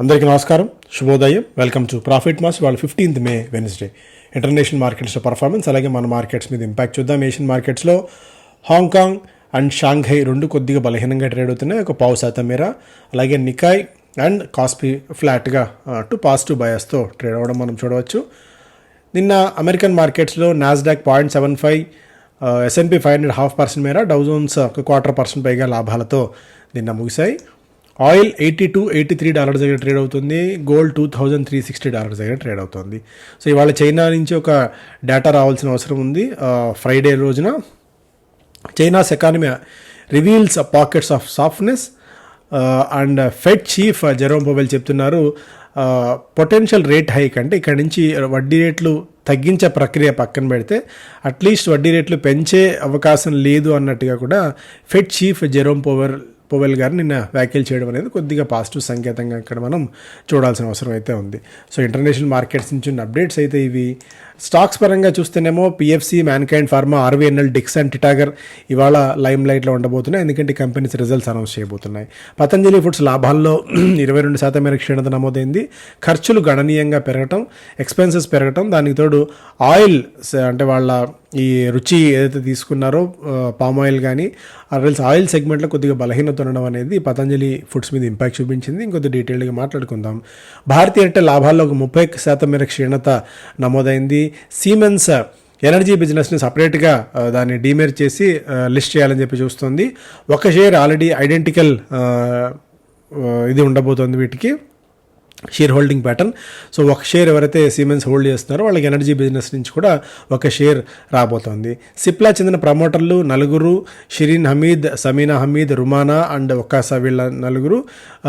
అందరికీ నమస్కారం. శుభోదయం. వెల్కమ్ టు ప్రాఫిట్ మాస్ వాళ్ళు ఫిఫ్టీన్త్ మే వెన్స్డే ఇంటర్నేషనల్ మార్కెట్స్లో పర్ఫార్మెన్స్ అలాగే మన మార్కెట్స్ మీద ఇంపాక్ట్ చూద్దాం. ఏషియన్ మార్కెట్స్లో హాంకాంగ్ అండ్ షాంఘై రెండు కొద్దిగా బలహీనంగా ట్రేడ్ అవుతున్నాయి. ఒక పావు శాతం మేర. అలాగే నికాయ్ అండ్ కాస్పీ ఫ్లాట్గా టు పాజిటివ్ బయాస్తో ట్రేడ్ అవ్వడం మనం చూడవచ్చు. నిన్న అమెరికన్ మార్కెట్స్లో Nasdaq point seven five S and P five hundred half percent మేర. డౌజోన్స్ ఒక క్వార్టర్ పర్సెంట్ పైగా లాభాలతో నిన్న ముగిశాయి. Oil eighty two eighty three dollars దగ్గర ట్రేడ్ అవుతుంది. Gold two thousand three sixty dollars దగ్గర ట్రేడ్ అవుతుంది. సో ఇవాళ చైనా నుంచి ఒక డేటా రావాల్సిన అవసరం ఉంది. ఫ్రైడే రోజున China's economy reveals pockets of softness. And Fed chief Jerome Powell చెప్తున్నారు పొటెన్షియల్ రేట్ హైక్ అంటే ఇక్కడ నుంచి వడ్డీ రేట్లు తగ్గించే ప్రక్రియ పక్కన పెడితే అట్లీస్ట్ వడ్డీ రేట్లు పెంచే అవకాశం లేదు అన్నట్టుగా కూడా Fed chief Jerome power Powell garu నిన్న వ్యాఖ్యలు చేయడం అనేది కొద్దిగా పాజిటివ్ సంకేతంగా ఇక్కడ మనం చూడాల్సిన అవసరం అయితే ఉంది. సో ఇంటర్నేషనల్ మార్కెట్స్ నుంచి ఉన్న అప్డేట్స్ అయితే ఇవి స్టాక్స్ పరంగా చూస్తేనేమో PFC Mankind Pharma RVNL Dixon and Titagarh ఇవాళ లైమ్ లైట్లో ఉండబోతున్నాయి. ఎందుకంటే కంపెనీస్ రిజల్ట్స్ అనౌన్స్ చేయబోతున్నాయి. పతంజలి ఫుడ్స్ లాభాల్లో ఇరవై రెండు శాతం మేర క్షీణత నమోదైంది. ఖర్చులు గణనీయంగా పెరగటం ఎక్స్పెన్సెస్ పెరగటం దానికి తోడు ఆయిల్ అంటే వాళ్ళ ఈ రుచి ఏదైతే తీసుకున్నారో పామ్ ఆయిల్ కానీ అరల్స్ ఆయిల్ సెగ్మెంట్లో కొద్దిగా బలహీనత ఉండడం అనేది పతంజలి ఫుడ్స్ మీద ఇంపాక్ట్ చూపించింది. ఇంకొద్ది డీటెయిల్గా మాట్లాడుకుందాం. భారతీయ అంటే లాభాల్లో ఒక ముప్పై శాతం మేర క్షీణత నమోదైంది. సీమెన్స్ ఎనర్జీ బిజినెస్ని సపరేట్గా దాన్ని డీమేర్ చేసి uh, లిస్ట్ చేయాలని చెప్పి చూస్తుంది. ఒక షేర్ ఆల్రెడీ ఐడెంటికల్ ఇది ఉండబోతోంది వీటికి. షేర్ హోల్డింగ్ ప్యాటర్న్ సో ఒక షేర్ ఎవరైతే సిమెన్స్ హోల్డ్ చేస్తున్నారో వాళ్ళకి ఎనర్జీ బిజినెస్ నుంచి కూడా ఒక షేర్ రాబోతోంది. సిప్లా చెందిన ప్రమోటర్లు నలుగురు షిరీన్ హమీద్ సమీనా హమీద్ రుమానా అండ్ ఒక్కాసా వీళ్ళ నలుగురు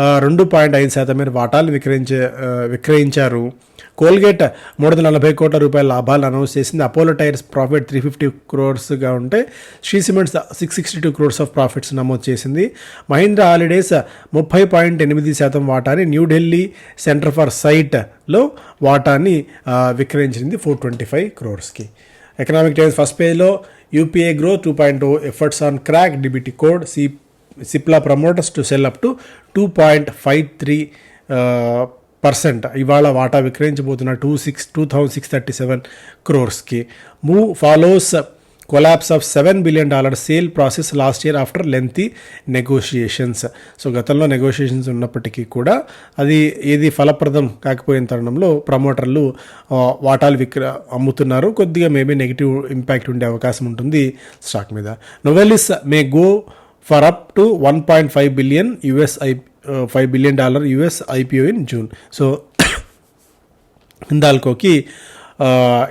uh, రెండు పాయింట్ ఐదు శాతం మేర వాటాలు విక్రయించే uh, విక్రయించారు. కోల్గేట్ మూడు వందల నలభై కోట్ల రూపాయల లాభాలు అనౌన్స్ చేసింది. Apollo Tyres profit three fifty క్రోర్స్గా ఉంటే Shree cements six sixty two crores of profits నమోదు చేసింది. మహీంద్రా హాలిడేస్ ముప్పై పాయింట్ ఎనిమిది శాతం వాటాని న్యూఢిల్లీ సెంటర్ ఫర్ సైట్లో వాటాని విక్రయించింది ఫోర్ ట్వంటీ ఫైవ్ క్రోర్స్కి ఎకనామిక్ టైమ్స్ ఫస్ట్ పేజ్లో UPA grow two point two efforts on crack DBT code see Cipla promoters to sell up to two point five three percent. ఇవాళ వాటా విక్రయించబోతున్న two six two thousand six thirty seven క్రోర్స్కి. Move follows collapse of seven billion dollar sale process last year after lengthy negotiations. So గతంలో negotiations ఉన్నప్పటికీ కూడా అది ఏది ఫలప్రదం కాకపోయిన తరుణంలో ప్రమోటర్లు వాటాలు విక్ర అమ్ముతున్నారు. కొద్దిగా మేబీ నెగిటివ్ ఇంపాక్ట్ ఉండే అవకాశం ఉంటుంది స్టాక్ మీద. Novelis may go for up to one point five billion USI five billion dollar US IPO in June. So హిందాల్కోకి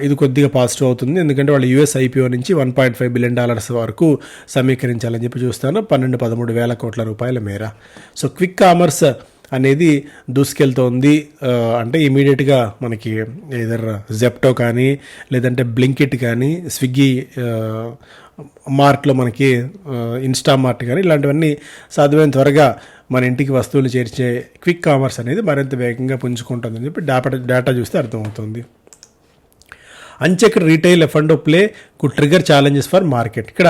ఇది కొద్దిగా పాజిటివ్ అవుతుంది. ఎందుకంటే వాళ్ళు యూఎస్ ఐపీఓ నుంచి one point five billion dollars వరకు సమీకరించాలని చెప్పి చూస్తాను. పన్నెండు పదమూడు వేల కోట్ల రూపాయల మేర. సో క్విక్ కామర్స్ అనేది దూసుకెళ్తోంది. అంటే ఇమీడియట్గా మనకి ఏదర్ జెప్టో కానీ లేదంటే బ్లింకిట్ కానీ స్విగ్గీ మార్ట్లో మనకి ఇన్స్టా మార్ట్ కానీ ఇలాంటివన్నీ సాధ్యమైన త్వరగా మన ఇంటికి వస్తువులు చేర్చే క్విక్ కామర్స్ అనేది మరింత వేగంగా పుంజుకుంటుందని చెప్పి డేటా డేటా చూస్తే అర్థమవుతుంది. Uncheck retail F and play కు ట్రిగర్ ఛాలెంజెస్ ఫర్ మార్కెట్ ఇక్కడ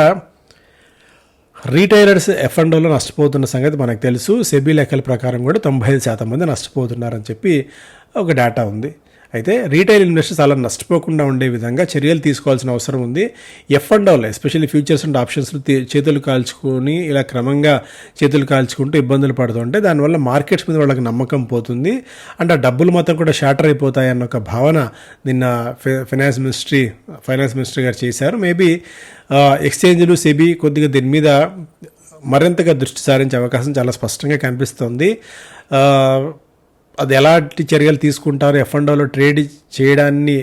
రీటైలర్స్ ఎఫ్ అండ్ ఓలో నష్టపోతున్న సంగతి మనకు తెలుసు. సెబీ లెక్కల ప్రకారం కూడా తొంభై ఐదు శాతం మంది నష్టపోతున్నారని చెప్పి ఒక డేటా ఉంది. అయితే రీటైల్ ఇన్వెస్టర్స్ అలా నష్టపోకుండా ఉండే విధంగా చర్యలు తీసుకోవాల్సిన అవసరం ఉంది. ఎఫ్ అండ్ ఓలో ఎస్పెషల్లీ ఫ్యూచర్స్ అండ్ ఆప్షన్స్ చేతులు కాల్చుకొని ఇలా క్రమంగా చేతులు కాల్చుకుంటూ ఇబ్బందులు పడుతుంటే దానివల్ల మార్కెట్స్ మీద వాళ్ళకి నమ్మకం పోతుంది. అండ్ ఆ డబ్బులు మాత్రం కూడా షాటర్ అయిపోతాయి అన్న ఒక భావన నిన్న ఫైనాన్స్ మినిస్ట్రీ ఫైనాన్స్ మినిస్టర్ గారు చేశారు. మేబీ ఎక్స్చేంజ్లు సెబీ కొద్దిగా దీని మీద మరింతగా దృష్టి సారించే అవకాశం చాలా స్పష్టంగా కనిపిస్తుంది. అది ఎలాంటి చర్యలు తీసుకుంటారు? ఎఫ్ అండ్ ట్రేడ్ చేయడాన్ని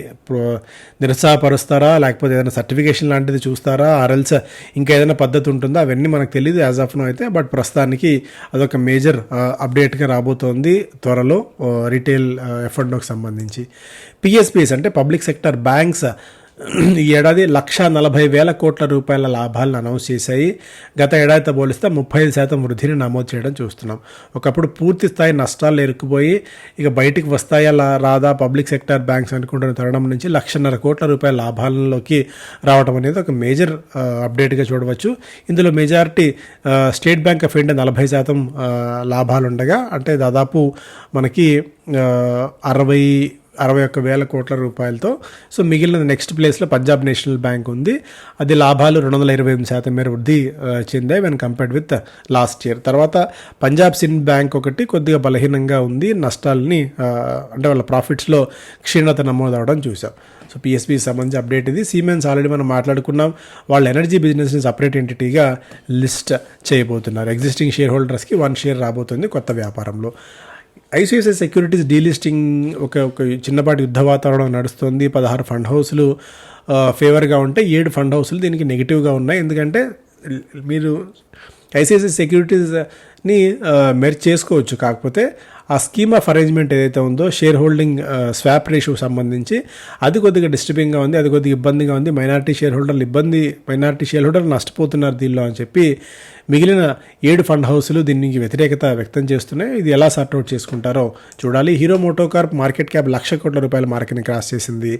నిరుత్సాహపరుస్తారా? లేకపోతే ఏదైనా సర్టిఫికేషన్ లాంటిది చూస్తారా? ఆర్ఎల్స్ ఇంకా ఏదైనా పద్ధతి ఉంటుందా? అవన్నీ మనకు తెలియదు యాజ్ ఆఫ్ నో అయితే బట్ ప్రస్తుతానికి అదొక మేజర్ అప్డేట్గా రాబోతోంది త్వరలో రీటైల్ ఎఫ్ అండ్ సంబంధించి. పిఎస్పిఎస్ అంటే పబ్లిక్ సెక్టర్ బ్యాంక్స్ ఈ ఏడాది లక్ష నలభై వేల కోట్ల రూపాయల లాభాలను అనౌన్స్ చేశాయి. గత ఏడాదితో పోలిస్తే ముప్పై ఐదు శాతం వృద్ధిని నమోదు చేయడం చూస్తున్నాం. ఒకప్పుడు పూర్తి స్థాయి నష్టాలు ఎరుక్కుపోయి ఇక బయటికి వస్తాయా రాదా? పబ్లిక్ సెక్టర్ బ్యాంక్స్ అనుకుంటున్న తరుణం నుంచి లక్షన్నర కోట్ల రూపాయల లాభాలలోకి రావడం అనేది ఒక మేజర్ అప్డేట్గా చూడవచ్చు. ఇందులో majority State Bank of India నలభై శాతం లాభాలుండగా అంటే దాదాపు మనకి అరవై అరవై ఒక్క వేల కోట్ల రూపాయలతో. సో మిగిలిన నెక్స్ట్ ప్లేస్లో పంజాబ్ నేషనల్ బ్యాంక్ ఉంది. అది లాభాలు రెండు వందల ఇరవై ఎనిమిది శాతం మేర వృద్ధి చెందాయి when compared with last year తర్వాత పంజాబ్ సింధ్ బ్యాంక్ ఒకటి కొద్దిగా బలహీనంగా ఉంది. నష్టాలని అంటే వాళ్ళ ప్రాఫిట్స్లో క్షీణత నమోదవడం చూసాం సో పిఎస్బి సంబంధించి అప్డేట్ ఇది. సీమెన్స్ ఆల్రెడీ మనం మాట్లాడుకున్నాం. వాళ్ళ ఎనర్జీ బిజినెస్ని సపరేట్ ఎంటిటీగా లిస్ట్ చేయబోతున్నారు. ఎగ్జిస్టింగ్ షేర్ హోల్డర్స్కి వన్ షేర్ రాబోతుంది కొత్త వ్యాపారంలో. ఐసిఐసిఐ సెక్యూరిటీస్ డీలిస్టింగ్ ఒక ఒక చిన్నపాటి యుద్ధ వాతావరణం నడుస్తుంది. పదహారు ఫండ్ హౌస్లు ఫేవర్గా ఉంటే ఏడు ఫండ్ హౌస్లు దీనికి నెగిటివ్గా ఉన్నాయి. ఎందుకంటే మీరు ఐసిఐసిఐ ని మెర్జ్ చేసుకోవచ్చు. కాకపోతే ఆ స్కీమ్ ఆఫ్ అరేంజ్మెంట్ ఏదైతే ఉందో షేర్ హోల్డింగ్ స్వాప్ రేషియో సంబంధించి అది కొద్దిగా డిస్టర్బింగ్గా ఉంది అది కొద్దిగా ఇబ్బందిగా ఉంది. మైనార్టీ షేర్ హోల్డర్లు ఇబ్బంది మైనార్టీ షేర్ హోల్డర్లు నష్టపోతున్నారు దీనిలో అని చెప్పి మిగిలిన ఏడు ఫండ్ హౌస్లు దీనికి వ్యతిరేకత వ్యక్తం చేస్తున్నాయి. ఇది ఎలా సార్ట్అవుట్ చేసుకుంటారో చూడాలి. Hero Moto Corp market cap lakh కోట్ల రూపాయల మార్కెట్ని క్రాస్ చేసింది.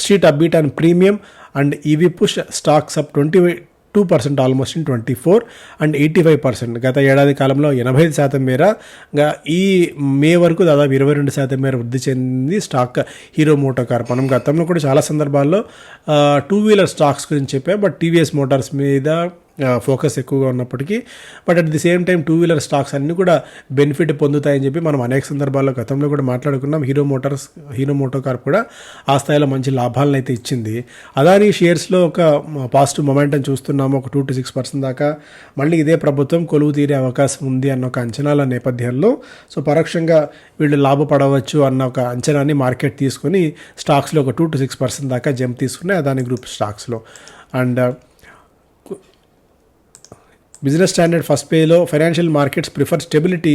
Street upbeat and premium and EV push stocks up twenty two percent almost in twenty four and eighty five percent గత ఏడాది కాలంలో ఎనభై ఐదు శాతం మేరగా ఈ మే వరకు దాదాపు ఇరవై రెండు శాతం మేర వృద్ధి చెందింది స్టాక్ హీరో మోటార్ కార్. మనం గతంలో కూడా చాలా సందర్భాల్లో టూ వీలర్ స్టాక్స్ గురించి చెప్పాం బట్ టీవీఎస్ మోటార్స్ మీద ఫోకస్ ఎక్కువగా ఉన్నప్పటికీ but at the same time two wheeler stocks అన్నీ కూడా బెనిఫిట్ పొందుతాయని చెప్పి మనం అనేక సందర్భాల్లో గతంలో కూడా మాట్లాడుకున్నాం. Hero Motors Hero Moto Corp కూడా ఆ స్థాయిలో మంచి లాభాలను అయితే ఇచ్చింది. అదాని షేర్స్లో ఒక పాజిటివ్ మొమెంటం చూస్తున్నాము. ఒక టూ టు సిక్స్ పర్సెంట్ దాకా మళ్ళీ ఇదే ప్రభుత్వం కొలువు తీరే అవకాశం ఉంది అన్న ఒక అంచనాల నేపథ్యంలో సో పరోక్షంగా వీళ్ళు లాభపడవచ్చు అన్న ఒక అంచనాన్ని మార్కెట్ తీసుకొని స్టాక్స్లో ఒక టూ టు సిక్స్ పర్సెంట్ దాకా జంప్ తీసుకున్నాయి అదాని గ్రూప్ స్టాక్స్లో అండ్ బిజినెస్ స్టాండర్డ్ ఫస్ట్ పేలో financial markets prefer stability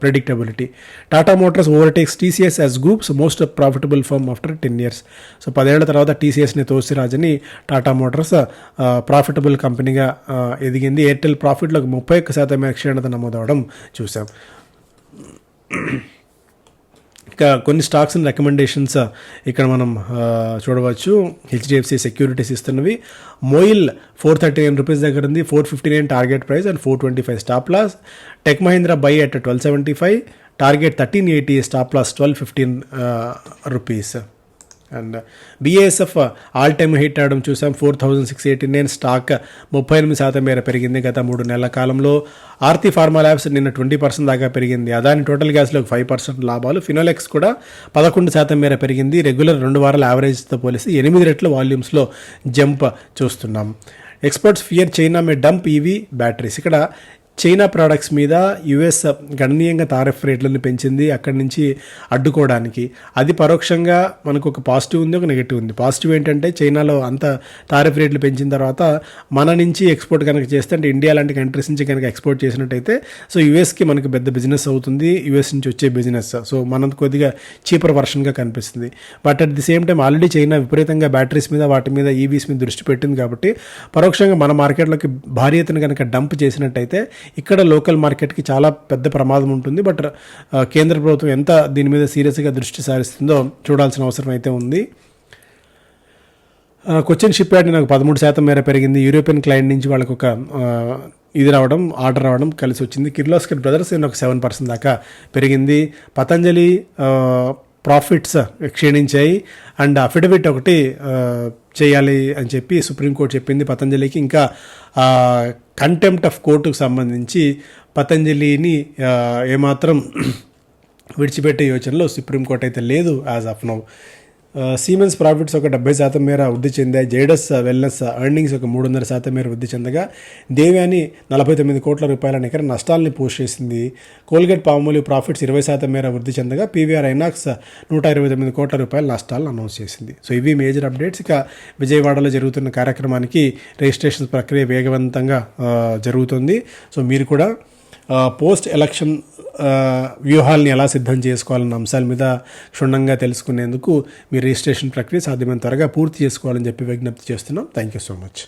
predictability Tata Motors overtakes TCS as group's most profitable firm after ten years so పదేళ్ళ తర్వాత టీసీఎస్ని తోసిరాజని టాటా మోటార్స్ ప్రాఫిటబుల్ కంపెనీగా ఎదిగింది. ఎయిర్టెల్ ప్రాఫిట్లో ముప్పై ఒక్క శాతం క్షీణత నమోదవడం చూసాం కొన్ని స్టాక్స్ అండ్ రికమెండేషన్స్ ఇక్కడ మనం చూడవచ్చు. HDFC securities ఇస్తున్నవి. MOIL four thirty nine rupees దగ్గర ఉంది. Four fifty nine target price and four twenty five stop loss. Tech Mahindra buy at twelve seventy five. Target thirteen eighty stop loss twelve fifteen rupees. And BASF all time hit అవడం చూసాం. Four thousand six eighty nine stock ముప్పై ఎనిమిది శాతం మేర పెరిగింది గత మూడు నెలల కాలంలో. ఆర్తి ఫార్మా ల్యాబ్స్ నిన్న ట్వంటీ పర్సెంట్ దాకా పెరిగింది. అదాని టోటల్ గ్యాస్లో ఫైవ్ పర్సెంట్ లాభాలు. ఫినోలెక్స్ కూడా పదకొండు శాతం మేర పెరిగింది. రెగ్యులర్ రెండు వారాల యావరేజ్తో పోలిసి ఎనిమిది రెట్ల వాల్యూమ్స్లో జంప్ చూస్తున్నాం. Experts fear China may dump EV batteries ఇక్కడ చైనా ప్రోడక్ట్స్ మీద యుఎస్ గణనీయంగా తారిఫ్ రేట్లను పెంచింది అక్కడి నుంచి అడ్డుకోవడానికి. అది పరోక్షంగా మనకు ఒక పాజిటివ్ ఉంది ఒక నెగిటివ్ ఉంది. పాజిటివ్ ఏంటంటే చైనాలో అంత తారిఫ్ రేట్లు పెంచిన తర్వాత మన నుంచి ఎక్స్పోర్ట్ కనుక చేస్తే అంటే ఇండియా లాంటి కంట్రీస్ నుంచి కనుక ఎక్స్పోర్ట్ చేసినట్టయితే సో యుఎస్కి మనకు పెద్ద బిజినెస్ అవుతుంది యుఎస్ నుంచి వచ్చే బిజినెస్ సో మనకు కొద్దిగా చీపర్ వర్షన్గా కనిపిస్తుంది. But at the same time already China విపరీతంగా బ్యాటరీస్ మీద వాటి మీద e ఈవీస్ మీద దృష్టి పెట్టింది కాబట్టి పరోక్షంగా మన మార్కెట్లోకి భారీ ఎత్తున కనుక డంప్ చేసినట్టయితే ఇక్కడ లోకల్ మార్కెట్కి చాలా పెద్ద ప్రమాదం ఉంటుంది. బట్ కేంద్ర ప్రభుత్వం ఎంత దీని మీద సీరియస్గా దృష్టి సారిస్తుందో చూడాల్సిన అవసరం అయితే ఉంది. క్వశ్చన్ షిప్ యార్డ్ నాకు పదమూడు శాతం మేర పెరిగింది. యూరోపియన్ క్లయింట్ నుంచి వాళ్ళకు ఒక ఇది రావడం ఆర్డర్ రావడం కలిసి వచ్చింది. కిర్లోస్కర్ బ్రదర్స్ నేను ఒక సెవెన్ పర్సెంట్ దాకా పెరిగింది. పతంజలి ప్రాఫిట్స్ క్షీణించాయి. అండ్ అఫిడవిట్ ఒకటి చేయాలి అని చెప్పి సుప్రీంకోర్టు చెప్పింది పతంజలికి. ఇంకా కంటెంప్ట్ ఆఫ్ కోర్టుకు సంబంధించి పతంజలిని ఏమాత్రం విడిచిపెట్టే యోచనలో సుప్రీంకోర్టు అయితే లేదు as of now Siemens profits ఒక డెబ్బై శాతం మేర వృద్ధి చెందాయి. జైడస్ వెల్నెస్ ఎర్నింగ్స్ ఒక మూడున్నర శాతం మేర వృద్ధి చెందగా దేవ్యాని నలభై తొమ్మిది కోట్ల రూపాయల నికర నష్టాలని పోస్ట్ చేసింది. కోల్గేట్ పామోలి ప్రాఫిట్స్ ఇరవై శాతం మేర వృద్ధి చెందగా పీవీఆర్ ఐనాక్స్ నూట ఇరవై తొమ్మిది కోట్ల రూపాయల నష్టాలను అనౌన్స్ చేసింది. సో ఇవి మేజర్ అప్డేట్స్ ఇక విజయవాడలో జరుగుతున్న కార్యక్రమానికి రిజిస్ట్రేషన్ ప్రక్రియ వేగవంతంగా జరుగుతుంది. సో మీరు కూడా పోస్ట్ ఎలక్షన్ ఆ, వ్యూహాల్ని ఎలా సిద్ధం చేసుకోవాలన్న అంశాల మీద క్షుణ్ణంగా తెలుసుకునేందుకు మీ రిజిస్ట్రేషన్ ప్రక్రియ సాధ్యమైన త్వరగా పూర్తి చేసుకోవాలని చెప్పి విజ్ఞప్తి చేస్తున్నాం. Thank you so much